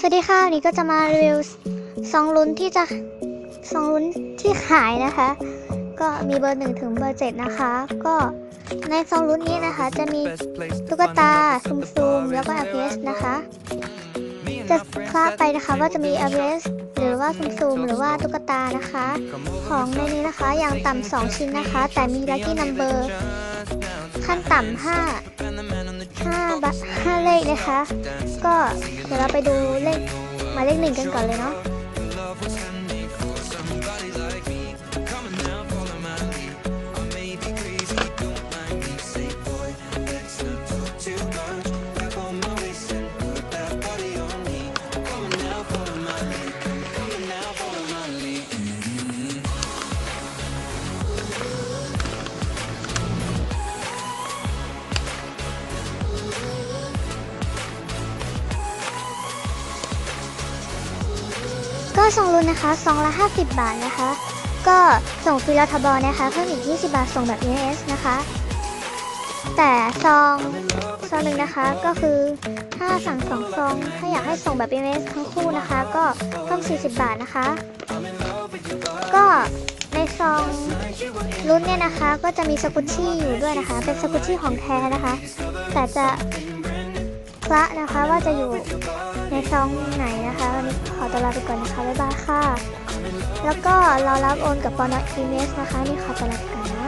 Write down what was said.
สวัสดีค่ะวันนี้ก็จะมารีวิวซองลุ้นที่จะซองลุ้นที่ขายนะคะ ก็มีเบอร์หนึ่งถึงเบอร์เจ็ดนะคะ ก็ในซองลุ้นนี้นะคะ จะมีตุ๊กตาซูมซูมแล้วก็ LPS นะคะ จะคลาดไปนะคะว่าจะมี LPS หรือว่าซูมซูมหรือว่าตุ๊กตานะคะ ของในนี้นะคะอย่างต่ำสองชิ้นนะคะ แต่มีลัคกี้นัมเบอร์ขั้นต่ำห้าห้าบห้าเลขนะคะ ก็เดี๋ยวเราไปดูเลขหมายเลขหนึ่งกันก่อนเลยเนาะ ก็ส่งรุนนะคะซองละ 50 บาทนะคะ ก็ส่งฟรีรัฐบอลนะคะเพิ่มอีก 20 บาทส่งแบบ ES นะคะ แต่ซองซองหนึ่งนะคะก็คือถ้าสั่งสองซองถ้าอยากให้ส่งแบบ ES ทั้งคู่นะคะ ก็เพิ่ม 40 บาทนะคะ ก็ในซองรุ่นเนี่ยนะคะ ก็จะมีสกุชชี่อยู่ด้วยนะคะ เป็นสกุชชี่ของแท้นะคะ แต่จะ พระนะคะว่าจะอยู่ในซองไหนนะคะวันนี้ขอตัวลาไปก่อนนะคะบ๊ายบายค่ะ แล้วก็รอรับโอนกับปอนออีเมสนะคะนี่ขอตัวลาไปก่อนนะ